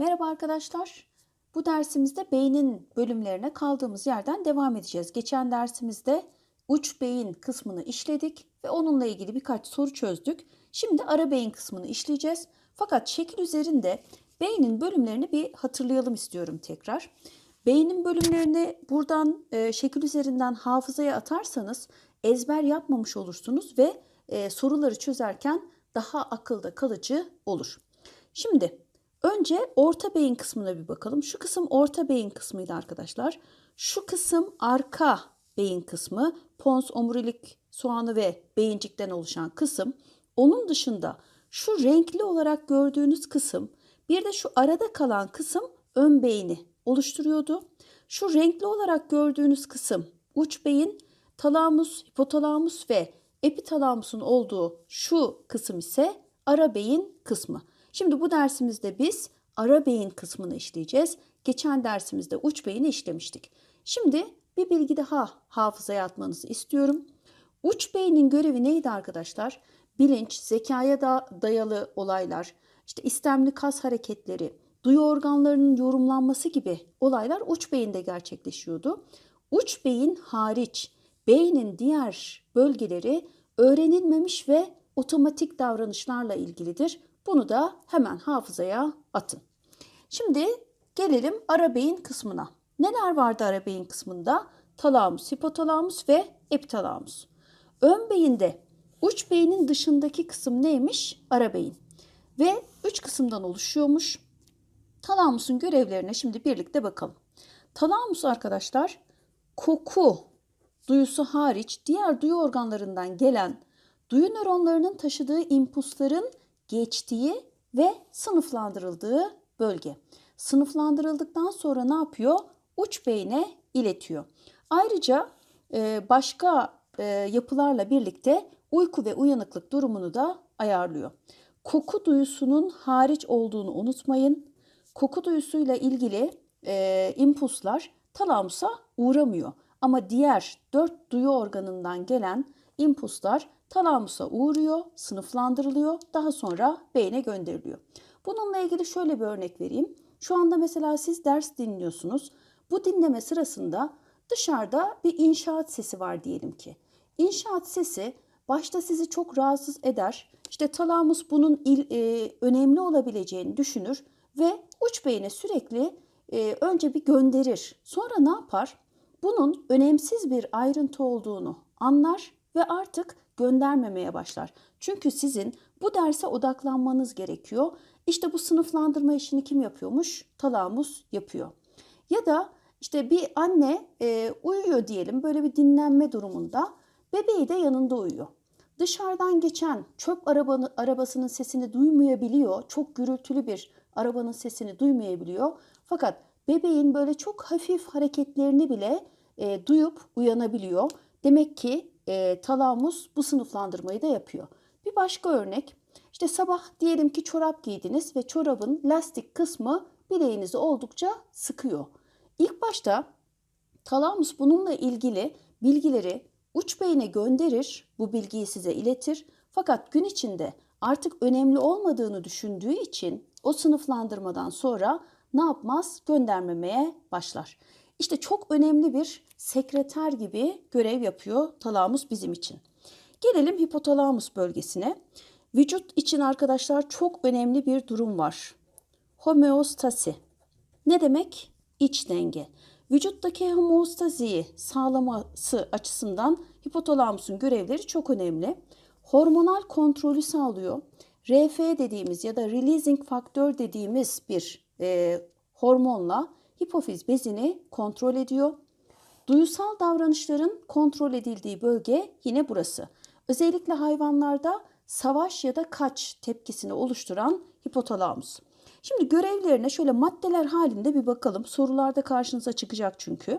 Merhaba arkadaşlar. Bu dersimizde beynin bölümlerine kaldığımız yerden devam edeceğiz. Geçen dersimizde uç beyin kısmını işledik ve onunla ilgili birkaç soru çözdük. Şimdi ara beyin kısmını işleyeceğiz. Fakat şekil üzerinde beynin bölümlerini bir hatırlayalım istiyorum tekrar. Beynin bölümlerini buradan e, şekil üzerinden hafızaya atarsanız ezber yapmamış olursunuz ve e, soruları çözerken daha akılda kalıcı olur. Şimdi Önce orta beyin kısmına bir bakalım. Şu kısım orta beyin kısmıydı arkadaşlar. Şu kısım arka beyin kısmı. Pons, omurilik, soğanı ve beyincikten oluşan kısım. Onun dışında şu renkli olarak gördüğünüz kısım bir de şu arada kalan kısım ön beyni oluşturuyordu. Şu renkli olarak gördüğünüz kısım uç beyin, talamus, hipotalamus ve epitalamusun olduğu şu kısım ise ara beyin kısmı. Şimdi bu dersimizde biz ara beyin kısmını işleyeceğiz. Geçen dersimizde uç beyni işlemiştik. Şimdi bir bilgi daha hafızaya atmanızı istiyorum. Uç beynin görevi neydi arkadaşlar? Bilinç, zekaya da dayalı olaylar, işte istemli kas hareketleri, duyu organlarının yorumlanması gibi olaylar uç beyinde gerçekleşiyordu. Uç beyin hariç beynin diğer bölgeleri öğrenilmemiş ve otomatik davranışlarla ilgilidir. Bunu da hemen hafızaya atın. Şimdi gelelim ara beyin kısmına. Neler vardı ara beyin kısmında? Talamus, hipotalamus ve epitalamus. Ön beyinde uç beynin dışındaki kısım neymiş? Ara beyin. Ve üç kısımdan oluşuyormuş. Talamusun görevlerine şimdi birlikte bakalım. Talamus arkadaşlar koku duyusu hariç diğer duyu organlarından gelen duyu nöronlarının taşıdığı impulsların geçtiği ve sınıflandırıldığı bölge. Sınıflandırıldıktan sonra ne yapıyor? Uç beyne iletiyor. Ayrıca e, başka e, yapılarla birlikte uyku ve uyanıklık durumunu da ayarlıyor. Koku duyusunun hariç olduğunu unutmayın. Koku duyusuyla ilgili e, impulslar talamusa uğramıyor. Ama diğer dört duyu organından gelen impulslar talamusa uğruyor, sınıflandırılıyor, daha sonra beyne gönderiliyor. Bununla ilgili şöyle bir örnek vereyim. Şu anda mesela siz ders dinliyorsunuz. Bu dinleme sırasında dışarıda bir inşaat sesi var diyelim ki. İnşaat sesi başta sizi çok rahatsız eder. İşte talamus bunun il, e, önemli olabileceğini düşünür ve uç beyne sürekli e, önce bir gönderir. Sonra ne yapar? Bunun önemsiz bir ayrıntı olduğunu anlar ve artık göndermemeye başlar. Çünkü sizin bu derse odaklanmanız gerekiyor. İşte bu sınıflandırma işini kim yapıyormuş? Talamus yapıyor. Ya da işte bir anne e, uyuyor diyelim böyle bir dinlenme durumunda. Bebeği de yanında uyuyor. Dışarıdan geçen çöp arabanı, arabasının sesini duymayabiliyor. Çok gürültülü bir arabanın sesini duymayabiliyor. Fakat bebeğin böyle çok hafif hareketlerini bile e, duyup uyanabiliyor. Demek ki e, talamus bu sınıflandırmayı da yapıyor. Bir başka örnek işte sabah diyelim ki çorap giydiniz ve çorabın lastik kısmı bileğinizi oldukça sıkıyor. İlk başta talamus bununla ilgili bilgileri uç beyne gönderir, bu bilgiyi size iletir. Fakat gün içinde artık önemli olmadığını düşündüğü için o sınıflandırmadan sonra ne yapmaz? Göndermemeye başlar. İşte çok önemli bir sekreter gibi görev yapıyor talamus bizim için. Gelelim hipotalamus bölgesine. Vücut için arkadaşlar çok önemli bir durum var. Homeostasi. Ne demek? İç denge. Vücuttaki homeostaziyi sağlaması açısından hipotalamusun görevleri çok önemli. Hormonal kontrolü sağlıyor. RF dediğimiz ya da releasing faktör dediğimiz bir e, hormonla hipofiz bezini kontrol ediyor. Duyusal davranışların kontrol edildiği bölge yine burası. Özellikle hayvanlarda savaş ya da kaç tepkisini oluşturan hipotalamus. Şimdi görevlerine şöyle maddeler halinde bir bakalım. Sorularda karşınıza çıkacak çünkü.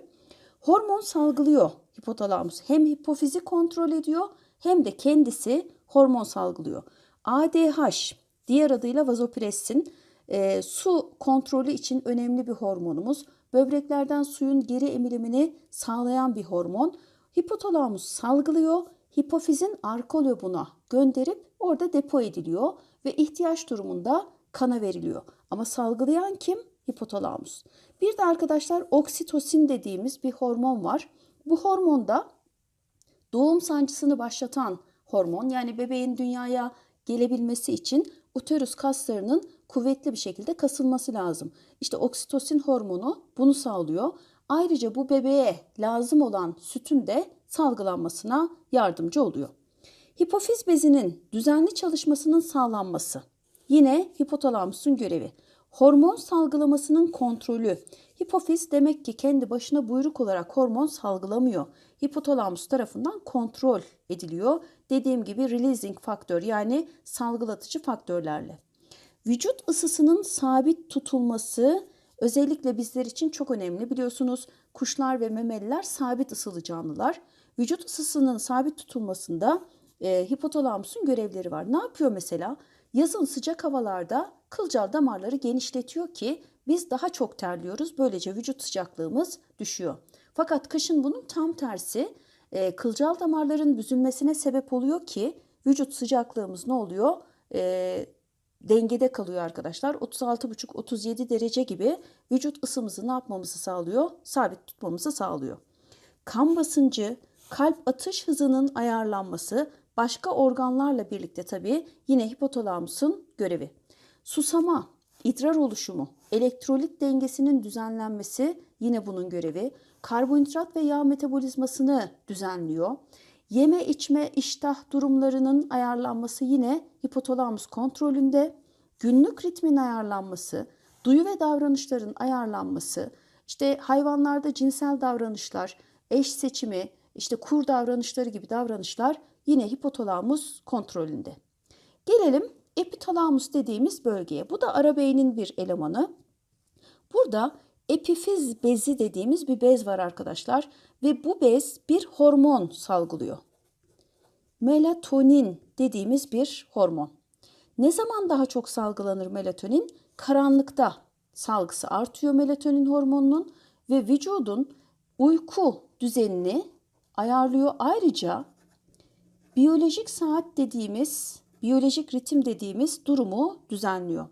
Hormon salgılıyor hipotalamus. Hem hipofizi kontrol ediyor hem de kendisi hormon salgılıyor. ADH diğer adıyla vazopressin e, su kontrolü için önemli bir hormonumuz. Böbreklerden suyun geri emilimini sağlayan bir hormon. Hipotalamus salgılıyor. Hipofizin arka lobuna gönderip orada depo ediliyor ve ihtiyaç durumunda kana veriliyor. Ama salgılayan kim? Hipotalamus. Bir de arkadaşlar oksitosin dediğimiz bir hormon var. Bu hormonda doğum sancısını başlatan hormon yani bebeğin dünyaya gelebilmesi için uterus kaslarının kuvvetli bir şekilde kasılması lazım. İşte oksitosin hormonu bunu sağlıyor. Ayrıca bu bebeğe lazım olan sütün de salgılanmasına yardımcı oluyor. Hipofiz bezinin düzenli çalışmasının sağlanması yine hipotalamusun görevi. Hormon salgılamasının kontrolü. Hipofiz demek ki kendi başına buyruk olarak hormon salgılamıyor. Hipotalamus tarafından kontrol ediliyor. Dediğim gibi releasing faktör yani salgılatıcı faktörlerle. Vücut ısısının sabit tutulması özellikle bizler için çok önemli. Biliyorsunuz kuşlar ve memeliler sabit ısılı canlılar. Vücut ısısının sabit tutulmasında e, hipotalamusun görevleri var. Ne yapıyor mesela? Yazın sıcak havalarda kılcal damarları genişletiyor ki biz daha çok terliyoruz. Böylece vücut sıcaklığımız düşüyor. Fakat kışın bunun tam tersi e, kılcal damarların büzülmesine sebep oluyor ki vücut sıcaklığımız ne oluyor? E, dengede kalıyor arkadaşlar. 36,5-37 derece gibi vücut ısımızı ne yapmamızı sağlıyor? Sabit tutmamızı sağlıyor. Kan basıncı, kalp atış hızının ayarlanması başka organlarla birlikte tabii yine hipotalamusun görevi. Susama, idrar oluşumu, elektrolit dengesinin düzenlenmesi yine bunun görevi. Karbonhidrat ve yağ metabolizmasını düzenliyor. Yeme içme iştah durumlarının ayarlanması yine hipotalamus kontrolünde. Günlük ritmin ayarlanması, duyu ve davranışların ayarlanması, işte hayvanlarda cinsel davranışlar, eş seçimi, işte kur davranışları gibi davranışlar yine hipotalamus kontrolünde. Gelelim epitalamus dediğimiz bölgeye. Bu da ara beynin bir elemanı. Burada epifiz bezi dediğimiz bir bez var arkadaşlar ve bu bez bir hormon salgılıyor. Melatonin dediğimiz bir hormon. Ne zaman daha çok salgılanır melatonin? Karanlıkta salgısı artıyor melatonin hormonunun ve vücudun uyku düzenini ayarlıyor. Ayrıca biyolojik saat dediğimiz, biyolojik ritim dediğimiz durumu düzenliyor.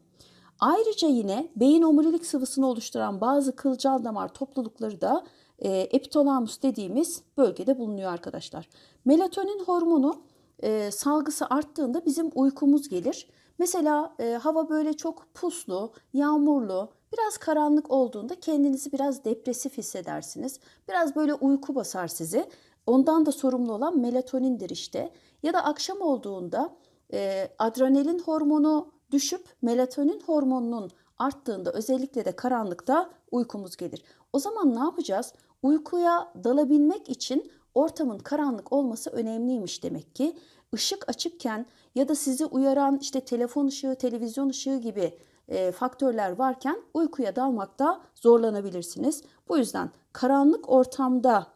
Ayrıca yine beyin omurilik sıvısını oluşturan bazı kılcal damar toplulukları da e, epitalamus dediğimiz bölgede bulunuyor arkadaşlar. Melatonin hormonu e, salgısı arttığında bizim uykumuz gelir. Mesela e, hava böyle çok puslu, yağmurlu, biraz karanlık olduğunda kendinizi biraz depresif hissedersiniz. Biraz böyle uyku basar sizi. Ondan da sorumlu olan melatonindir işte. Ya da akşam olduğunda e, adrenalin hormonu düşüp melatonin hormonunun arttığında özellikle de karanlıkta uykumuz gelir. O zaman ne yapacağız? Uykuya dalabilmek için ortamın karanlık olması önemliymiş demek ki. Işık açıkken ya da sizi uyaran işte telefon ışığı, televizyon ışığı gibi e, faktörler varken uykuya dalmakta zorlanabilirsiniz. Bu yüzden karanlık ortamda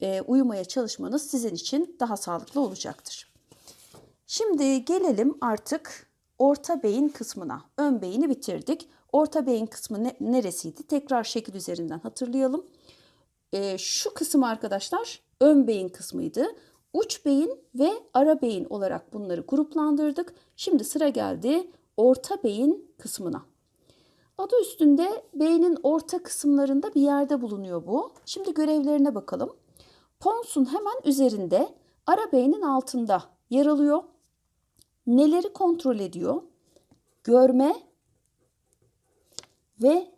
e, uyumaya çalışmanız sizin için daha sağlıklı olacaktır. Şimdi gelelim artık orta beyin kısmına. Ön beyni bitirdik. Orta beyin kısmı ne, neresiydi? Tekrar şekil üzerinden hatırlayalım. E, şu kısım arkadaşlar ön beyin kısmıydı. Uç beyin ve ara beyin olarak bunları gruplandırdık. Şimdi sıra geldi orta beyin kısmına. Adı üstünde beynin orta kısımlarında bir yerde bulunuyor bu. Şimdi görevlerine bakalım. Pons'un hemen üzerinde ara beynin altında yer alıyor. Neleri kontrol ediyor? Görme ve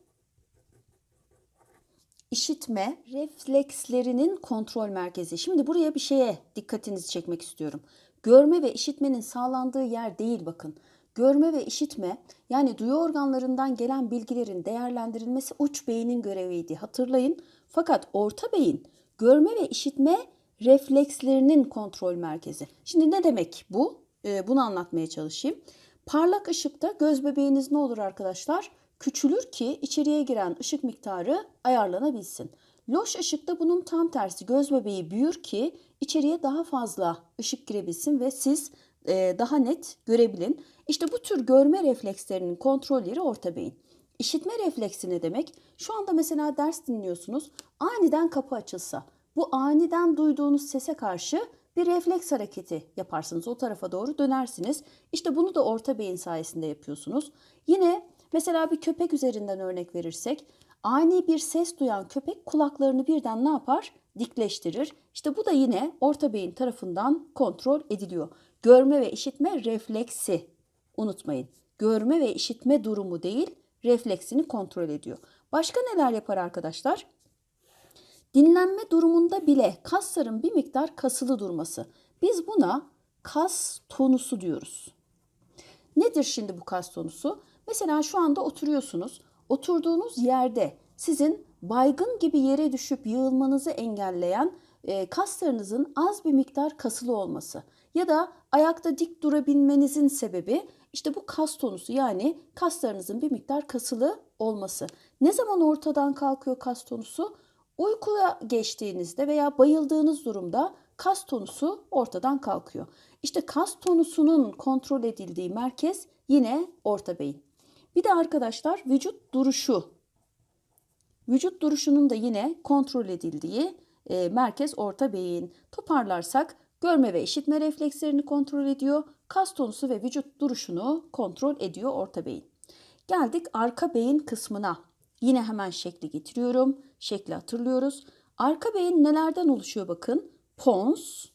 işitme reflekslerinin kontrol merkezi. Şimdi buraya bir şeye dikkatinizi çekmek istiyorum. Görme ve işitmenin sağlandığı yer değil bakın. Görme ve işitme yani duyu organlarından gelen bilgilerin değerlendirilmesi uç beynin göreviydi hatırlayın. Fakat orta beyin görme ve işitme reflekslerinin kontrol merkezi. Şimdi ne demek bu? Ee, bunu anlatmaya çalışayım. Parlak ışıkta göz bebeğiniz ne olur arkadaşlar? Küçülür ki içeriye giren ışık miktarı ayarlanabilsin. Loş ışıkta bunun tam tersi göz bebeği büyür ki içeriye daha fazla ışık girebilsin ve siz e, daha net görebilin. İşte bu tür görme reflekslerinin kontrol yeri orta beyin. İşitme refleksi ne demek? Şu anda mesela ders dinliyorsunuz. Aniden kapı açılsa, bu aniden duyduğunuz sese karşı bir refleks hareketi yaparsınız. O tarafa doğru dönersiniz. İşte bunu da orta beyin sayesinde yapıyorsunuz. Yine mesela bir köpek üzerinden örnek verirsek, ani bir ses duyan köpek kulaklarını birden ne yapar? Dikleştirir. İşte bu da yine orta beyin tarafından kontrol ediliyor. Görme ve işitme refleksi. Unutmayın. Görme ve işitme durumu değil, refleksini kontrol ediyor. Başka neler yapar arkadaşlar? Dinlenme durumunda bile kasların bir miktar kasılı durması. Biz buna kas tonusu diyoruz. Nedir şimdi bu kas tonusu? Mesela şu anda oturuyorsunuz. Oturduğunuz yerde sizin baygın gibi yere düşüp yığılmanızı engelleyen e, kaslarınızın az bir miktar kasılı olması ya da ayakta dik durabilmenizin sebebi işte bu kas tonusu yani kaslarınızın bir miktar kasılı olması. Ne zaman ortadan kalkıyor kas tonusu? Uykuya geçtiğinizde veya bayıldığınız durumda kas tonusu ortadan kalkıyor. İşte kas tonusunun kontrol edildiği merkez yine orta beyin. Bir de arkadaşlar vücut duruşu. Vücut duruşunun da yine kontrol edildiği e, merkez orta beyin. Toparlarsak görme ve işitme reflekslerini kontrol ediyor. Kas tonusu ve vücut duruşunu kontrol ediyor orta beyin. Geldik arka beyin kısmına. Yine hemen şekli getiriyorum. Şekli hatırlıyoruz. Arka beyin nelerden oluşuyor bakın. Pons,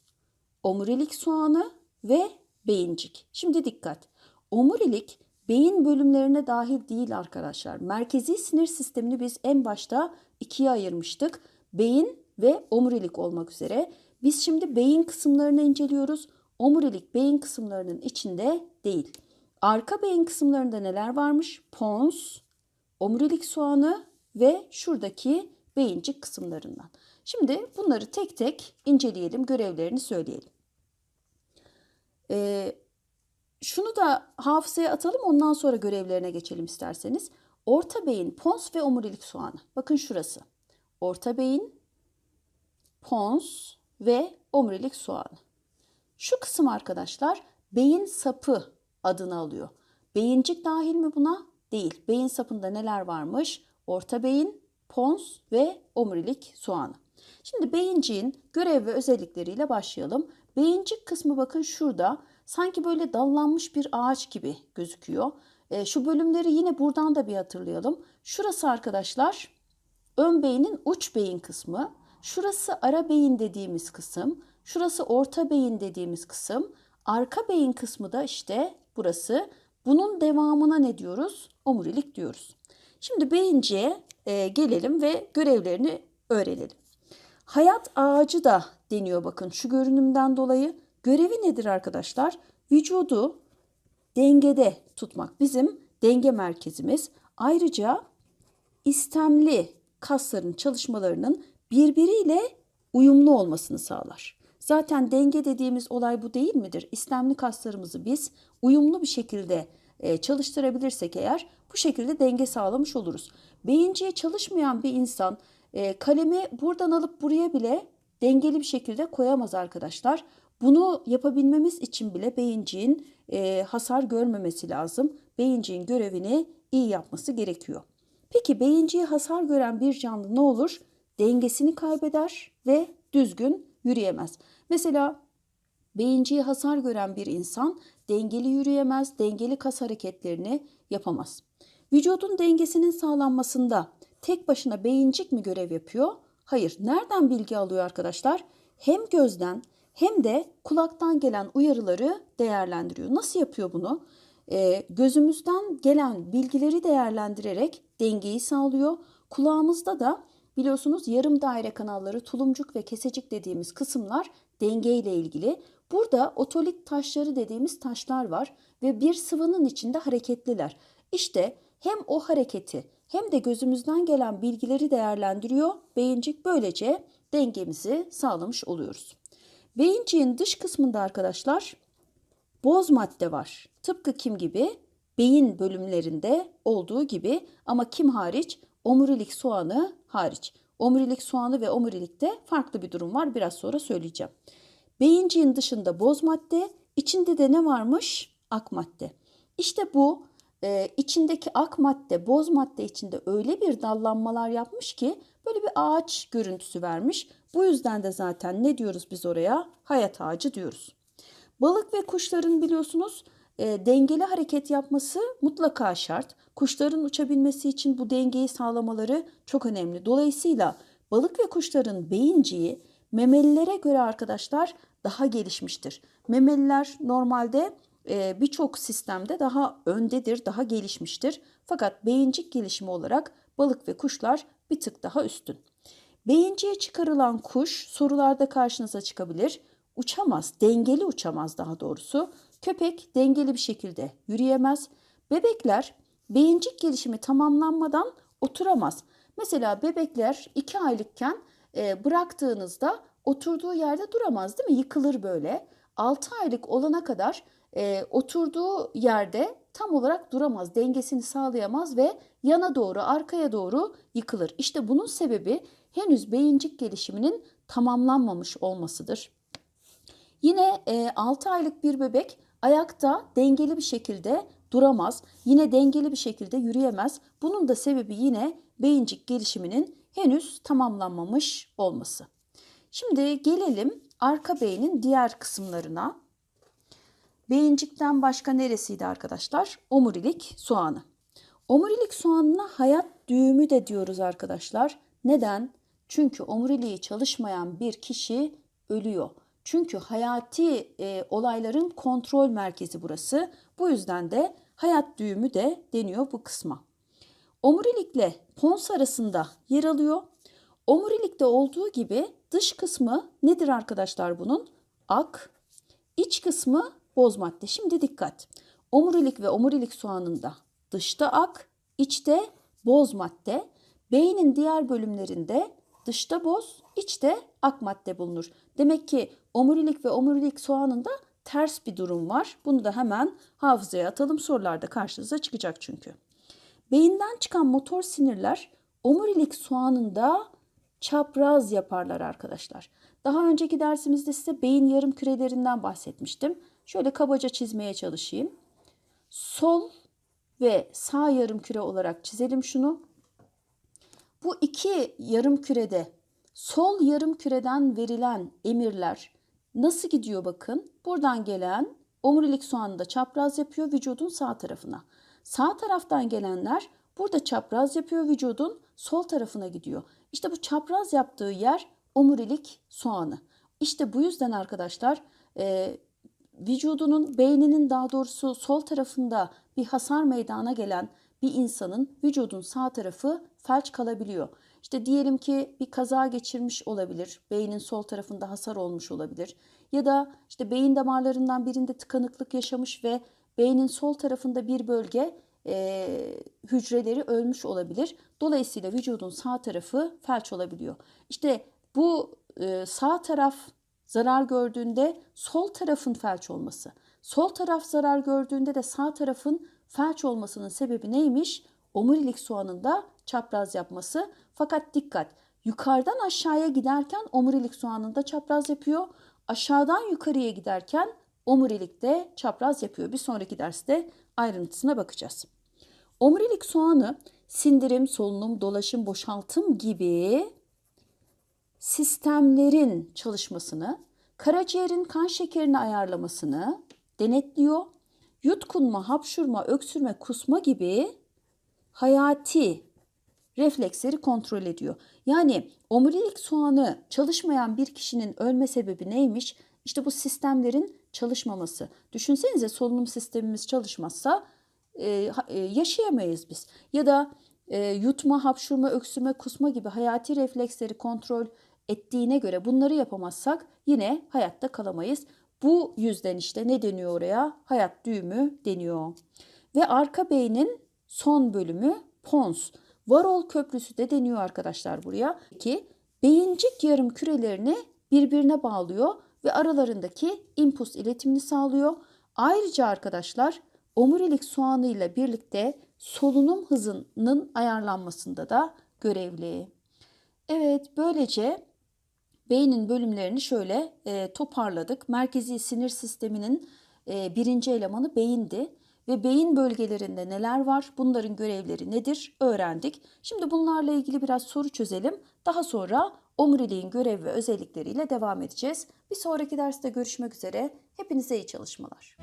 omurilik soğanı ve beyincik. Şimdi dikkat. Omurilik beyin bölümlerine dahil değil arkadaşlar. Merkezi sinir sistemini biz en başta ikiye ayırmıştık. Beyin ve omurilik olmak üzere. Biz şimdi beyin kısımlarını inceliyoruz. Omurilik beyin kısımlarının içinde değil. Arka beyin kısımlarında neler varmış? Pons, omurilik soğanı ve şuradaki beyincik kısımlarından. Şimdi bunları tek tek inceleyelim, görevlerini söyleyelim. Ee, şunu da hafızaya atalım ondan sonra görevlerine geçelim isterseniz. Orta beyin, pons ve omurilik soğanı. Bakın şurası. Orta beyin, pons ve omurilik soğanı. Şu kısım arkadaşlar beyin sapı adını alıyor. Beyincik dahil mi buna? Değil. Beyin sapında neler varmış? Orta beyin, pons ve omurilik soğanı. Şimdi beyinciğin görev ve özellikleriyle başlayalım. Beyincik kısmı bakın şurada. Sanki böyle dallanmış bir ağaç gibi gözüküyor. E, şu bölümleri yine buradan da bir hatırlayalım. Şurası arkadaşlar ön beynin uç beyin kısmı. Şurası ara beyin dediğimiz kısım. Şurası orta beyin dediğimiz kısım. Arka beyin kısmı da işte burası. Bunun devamına ne diyoruz? Omurilik diyoruz. Şimdi beyinciye e, gelelim ve görevlerini öğrenelim. Hayat ağacı da deniyor bakın şu görünümden dolayı. Görevi nedir arkadaşlar? Vücudu dengede tutmak bizim denge merkezimiz. Ayrıca istemli kasların çalışmalarının birbiriyle uyumlu olmasını sağlar. Zaten denge dediğimiz olay bu değil midir? İstemli kaslarımızı biz uyumlu bir şekilde e, çalıştırabilirsek eğer bu şekilde denge sağlamış oluruz. Beyinciye çalışmayan bir insan e, kalemi buradan alıp buraya bile dengeli bir şekilde koyamaz arkadaşlar. Bunu yapabilmemiz için bile beyinciğin e, hasar görmemesi lazım. Beyinciğin görevini iyi yapması gerekiyor. Peki beyinciye hasar gören bir canlı ne olur? Dengesini kaybeder ve düzgün yürüyemez. Mesela beyinciye hasar gören bir insan dengeli yürüyemez, dengeli kas hareketlerini yapamaz. Vücudun dengesinin sağlanmasında tek başına beyincik mi görev yapıyor? Hayır. Nereden bilgi alıyor arkadaşlar? Hem gözden hem de kulaktan gelen uyarıları değerlendiriyor. Nasıl yapıyor bunu? Ee, gözümüzden gelen bilgileri değerlendirerek dengeyi sağlıyor. Kulağımızda da biliyorsunuz yarım daire kanalları, tulumcuk ve kesecik dediğimiz kısımlar denge ile ilgili. Burada otolit taşları dediğimiz taşlar var ve bir sıvının içinde hareketliler. İşte hem o hareketi hem de gözümüzden gelen bilgileri değerlendiriyor. Beyincik böylece dengemizi sağlamış oluyoruz. Beyinciğin dış kısmında arkadaşlar boz madde var. Tıpkı kim gibi? Beyin bölümlerinde olduğu gibi ama kim hariç? Omurilik soğanı hariç. Omurilik soğanı ve omurilikte farklı bir durum var. Biraz sonra söyleyeceğim. Beyinciğin dışında boz madde, İçinde de ne varmış? Ak madde. İşte bu e, içindeki ak madde, boz madde içinde öyle bir dallanmalar yapmış ki böyle bir ağaç görüntüsü vermiş. Bu yüzden de zaten ne diyoruz biz oraya? Hayat ağacı diyoruz. Balık ve kuşların biliyorsunuz e, dengeli hareket yapması mutlaka şart. Kuşların uçabilmesi için bu dengeyi sağlamaları çok önemli. Dolayısıyla balık ve kuşların beyinciği memelilere göre arkadaşlar daha gelişmiştir. Memeliler normalde e, birçok sistemde daha öndedir, daha gelişmiştir. Fakat beyincik gelişimi olarak balık ve kuşlar bir tık daha üstün. Beyinciye çıkarılan kuş sorularda karşınıza çıkabilir. Uçamaz, dengeli uçamaz daha doğrusu. Köpek dengeli bir şekilde yürüyemez. Bebekler beyincik gelişimi tamamlanmadan oturamaz. Mesela bebekler 2 aylıkken e, bıraktığınızda oturduğu yerde duramaz değil mi? Yıkılır böyle. 6 aylık olana kadar e, oturduğu yerde tam olarak duramaz, dengesini sağlayamaz ve yana doğru, arkaya doğru yıkılır. İşte bunun sebebi henüz beyincik gelişiminin tamamlanmamış olmasıdır. Yine e, 6 aylık bir bebek ayakta dengeli bir şekilde duramaz. Yine dengeli bir şekilde yürüyemez. Bunun da sebebi yine beyincik gelişiminin henüz tamamlanmamış olması. Şimdi gelelim arka beynin diğer kısımlarına. Beyincikten başka neresiydi arkadaşlar? Omurilik soğanı. Omurilik soğanına hayat düğümü de diyoruz arkadaşlar. Neden? Çünkü omuriliği çalışmayan bir kişi ölüyor. Çünkü hayati e, olayların kontrol merkezi burası. Bu yüzden de hayat düğümü de deniyor bu kısma. Omurilikle pons arasında yer alıyor. Omurilikte olduğu gibi dış kısmı nedir arkadaşlar bunun? Ak. İç kısmı boz madde. Şimdi dikkat. Omurilik ve omurilik soğanında dışta ak, içte boz madde. Beynin diğer bölümlerinde dışta boz, içte ak madde bulunur. Demek ki omurilik ve omurilik soğanında ters bir durum var. Bunu da hemen hafızaya atalım. Sorularda karşınıza çıkacak çünkü. Beyinden çıkan motor sinirler omurilik soğanında çapraz yaparlar arkadaşlar. Daha önceki dersimizde size beyin yarım kürelerinden bahsetmiştim. Şöyle kabaca çizmeye çalışayım. Sol ve sağ yarım küre olarak çizelim şunu. Bu iki yarım kürede sol yarım küreden verilen emirler nasıl gidiyor bakın. Buradan gelen omurilik soğanında çapraz yapıyor vücudun sağ tarafına. Sağ taraftan gelenler burada çapraz yapıyor vücudun sol tarafına gidiyor. İşte bu çapraz yaptığı yer omurilik soğanı. İşte bu yüzden arkadaşlar e, vücudunun beyninin daha doğrusu sol tarafında bir hasar meydana gelen bir insanın vücudun sağ tarafı felç kalabiliyor. İşte diyelim ki bir kaza geçirmiş olabilir. Beynin sol tarafında hasar olmuş olabilir. Ya da işte beyin damarlarından birinde tıkanıklık yaşamış ve beynin sol tarafında bir bölge e, hücreleri ölmüş olabilir. Dolayısıyla vücudun sağ tarafı felç olabiliyor. İşte bu e, sağ taraf zarar gördüğünde sol tarafın felç olması. Sol taraf zarar gördüğünde de sağ tarafın felç olmasının sebebi neymiş? Omurilik soğanında çapraz yapması. Fakat dikkat yukarıdan aşağıya giderken omurilik soğanında çapraz yapıyor. Aşağıdan yukarıya giderken omurilikte çapraz yapıyor. Bir sonraki derste ayrıntısına bakacağız. Omurilik soğanı sindirim, solunum, dolaşım, boşaltım gibi sistemlerin çalışmasını, karaciğerin kan şekerini ayarlamasını denetliyor. Yutkunma, hapşurma, öksürme, kusma gibi hayati refleksleri kontrol ediyor. Yani omurilik soğanı çalışmayan bir kişinin ölme sebebi neymiş? İşte bu sistemlerin çalışmaması. Düşünsenize solunum sistemimiz çalışmazsa e, e, yaşayamayız biz. Ya da e, yutma, hapşurma, öksürme, kusma gibi hayati refleksleri kontrol ettiğine göre bunları yapamazsak yine hayatta kalamayız. Bu yüzden işte ne deniyor oraya? Hayat düğümü deniyor. Ve arka beynin son bölümü pons. Varol köprüsü de deniyor arkadaşlar buraya ki beyincik yarım kürelerini birbirine bağlıyor ve aralarındaki impuls iletimini sağlıyor. Ayrıca arkadaşlar omurilik soğanı ile birlikte solunum hızının ayarlanmasında da görevli. Evet böylece beynin bölümlerini şöyle e, toparladık. Merkezi sinir sisteminin e, birinci elemanı beyindi ve beyin bölgelerinde neler var, bunların görevleri nedir öğrendik. Şimdi bunlarla ilgili biraz soru çözelim. Daha sonra omuriliğin görev ve özellikleriyle devam edeceğiz. Bir sonraki derste görüşmek üzere. Hepinize iyi çalışmalar.